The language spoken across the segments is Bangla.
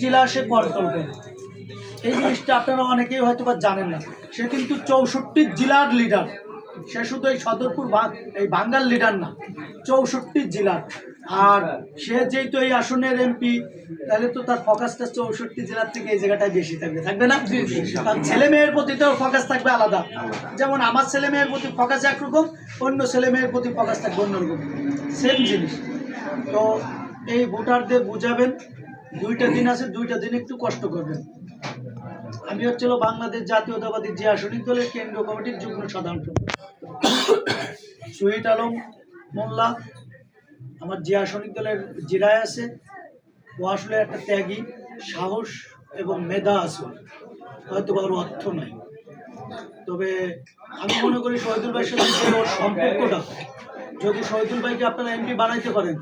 জেলা সে করে এই জিনিসটা আপনারা অনেকেই হয়তো বা জানেন না। সে কিন্তু চৌষট্টি জেলার লিডার সে শুধু এই সদরপুর এই বাঙ্গাল লিডার না চৌষট্টি জেলার। আর সে যেহেতু এই আসনের এমপি তাহলে তো তার ফোকাসটা চৌষট্টি জেলার থেকে এই জায়গাটায় বেশি থাকবে। থাকবে না? তার ছেলে মেয়ের প্রতি তো ফোকাস থাকবে আলাদা। যেমন আমার ছেলে মেয়ের প্রতি ফোকাস একরকম অন্য ছেলে মেয়ের প্রতি ফোকাস থাকবে অন্যরকম। সেম জিনিস। তো এই ভোটারদের বুঝাবেন দুইটা দিন আছে, দুইটা দিন একটু কষ্ট করবেন। আমি হচ্ছিল বাংলাদেশ জাতীয়তাবাদী যে আসনিক দলের কেন্দ্রীয় কমিটির যুগ্ম সাধারণ শহীদ আলম মোল্লা, আমার যে আসনিক দলের জেলায় আছে। ও আসলে একটা ত্যাগী, সাহস এবং মেধা আছে। হয়তো বা অর্থ নাই। তবে আমি মনে করি শহীদুল ভাইয়ের সাথে সম্পর্কটা যদি শহীদুল ভাইকে আপনারা এমপি বানাইতে পারেন,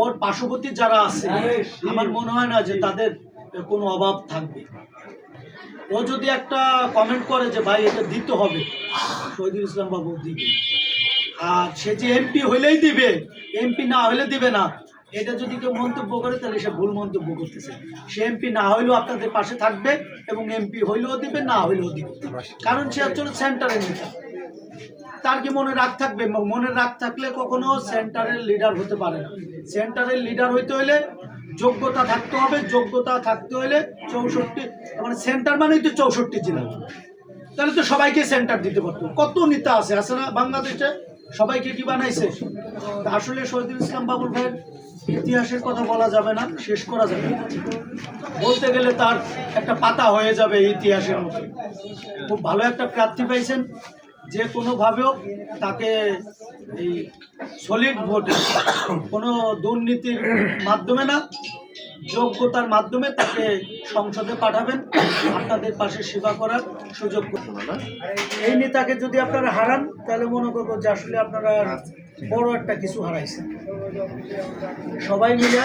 ওর পার্শ্ববর্তী যারা আছে, আমার মনে হয় না যে তাদের কোনো অভাব থাকবে। ও যদি একটা কমেন্ট করে যে, ভাই, এটা দিতে হবে। শহীদুল ইসলাম বাবু দিবে। আর সে যে এমপি হইলেই দিবে, এমপি না হলে দিবে না। এটা যদি কেউ মন্তব্য করে, তাহলে সে ভুল মন্তব্য করতেছে। সে এমপি না হইলেও আপনাদের পাশে থাকবে এবং এমপি হইলেও দিবে, না হইলেও দিবে। কারণ সে হচ্ছে সেন্টারের নেতা। তার কি মনে রাগ থাকবে? মনে রাগ থাকলে কখনো সেন্টারের লিডার হতে পারে না। সেন্টারের লিডার হইতে হলে যোগ্যতা থাকতে হবে, যোগ্যতা থাকতে হলে চৌষট্টি মানে সেন্টার মানেই তো চৌষট্টি জেলা। তাহলে তো সবাইকে সেন্টার দিতে পারতো। কত নেতা আছে? আছে না বাংলাদেশে? সবাইকে কি বানাইছে? আসলে শহীদুল ইসলাম বাবুল ভাইয়ের ইতিহাসের কথা বলা যাবে না, শেষ করা যাবে না। বলতে গেলে তার একটা পাতা হয়ে যাবে ইতিহাসের মতো খুব ভালো একটা প্রার্থী পাইছেন। যে কোনোভাবেও তাকে এই সলিড ভোটে কোনো দুর্নীতির মাধ্যমে না, যোগ্যতার মাধ্যমে তাকে সংসদে পাঠাবেন। আপনাদের পাশে সেবা করার সুযোগ এই নেতাকে যদি আপনারা হারান, তাহলে মনে করব যে আসলে আপনারা বড় একটা কিছু হারাইছেন। সবাই মিলে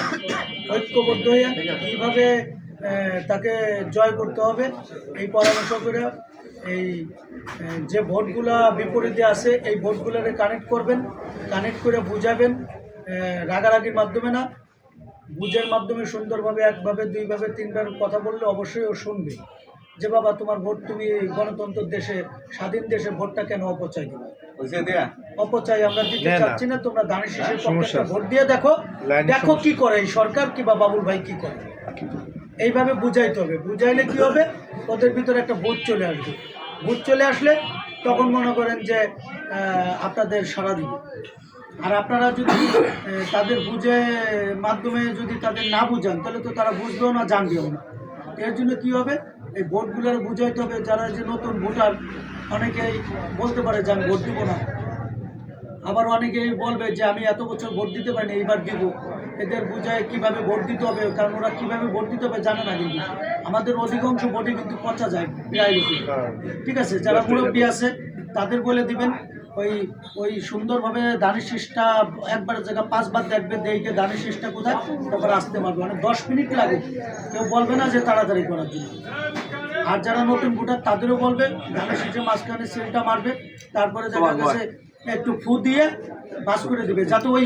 ঐক্যবদ্ধ হয়ে কীভাবে তাকে জয় করতে হবে, এই পরামর্শ করে এই যে ভোটগুলা বিপরীতে আছে এই ভোটগুলোরে কানেক্ট করবেন কানেক্ট করে বুঝাবেন রাগারাগির মাধ্যমে না বুঝের মাধ্যমে সুন্দরভাবে একভাবে দুইভাবে তিনবার কথা বললে অবশ্যই ও শুনবে যে বাবা তোমার ভোট তুমি গণতন্ত্র দেশে স্বাধীন দেশে ভোটটা কেন অপচয় দিবে অপচয় আমরা দিতে। চাচ্ছি না তোমরা দানের শেষের সমস্যা ভোট দিয়ে দেখো দেখো কি করে এই সরকার কি বা বাবুল ভাই কি করে? এইভাবে বুঝাইতে হবে। বুঝাইলে কি হবে? ওদের ভিতরে একটা ভোট চলে আসবে। ভোট চলে আসলে তখন মনে করেন যে আপনাদের সারা দিবে। আর আপনারা যদি তাদের বুঝে মাধ্যমে যদি তাদের না বুঝান, তাহলে তো তারা বুঝবেও না, জানবেও না। এর জন্য কি হবে? এই ভোটগুলোর বুঝাইতে হবে, যারা যে নতুন ভোটার, অনেকেই বলতে পারে যে, আমি ভোট দেবো না। আবার অনেকে বলবে যে আমি এত বছর ভোট দিতে পারিনি এইবার দিব। এদের বুঝায় কীভাবে ভোট দিতে হবে কারণ ওরা কীভাবে ভোট দিতে হবে জানে না কিন্তু। আমাদের অধিকাংশ ভোটে কিন্তু পচা যায় প্রায় ঠিক আছে যারা মুরব্বী আছে তাদের বলে দিবেন ওই ওই সুন্দরভাবে দানের শীষটা একবার জায়গা পাঁচবার দেখবে দেখে দানের শীষটা কোথায় তারপর আসতে পারবে। মানে দশ মিনিট লাগে। কেউ বলবে না যে তাড়াতাড়ি করার জন্য। আর যারা নতুন ভোটার তাদেরও বলবে ধানের শীষে মাঝখানে সেলটা মারবে তারপরে দেখা গেছে একটু ফু দিয়ে বাস করে দিবে যাতে ওই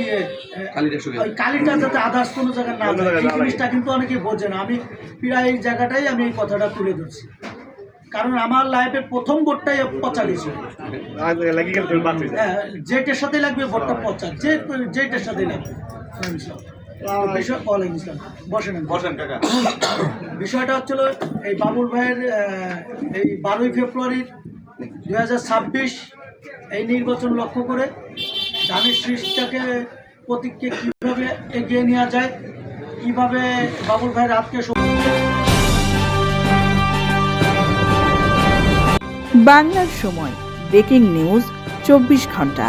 ওই কালিটা যাতে আদার্স কোনো জায়গায় না যায় এই জিনিসটা কিন্তু অনেকে বোঝে না। আমি প্রায় এই জায়গাটাই আমি এই কথাটা তুলে ধরছি। কারণ আমার লাইফের প্রথম ভোটটাই পচা গেছিল হ্যাঁ যেটার সাথে লাগবে ভোটটা পচা যে যেটার সাথে লাগবে। বিষয় ওয়ালাইকুম বসেন বসেন বিষয়টা হচ্ছিল এই বাবুল ভাইয়ের এই বারোই ফেব্রুয়ারির দু হাজার ছাব্বিশ এই নির্বাচন লক্ষ্য করে ধানের শীষটাকে প্রতীককে কীভাবে এগিয়ে নেওয়া যায়, কীভাবে বাবুল ভাইয়ের হাতকে বাংলার সময়, ব্রেকিং নিউজ, চব্বিশ ঘণ্টা।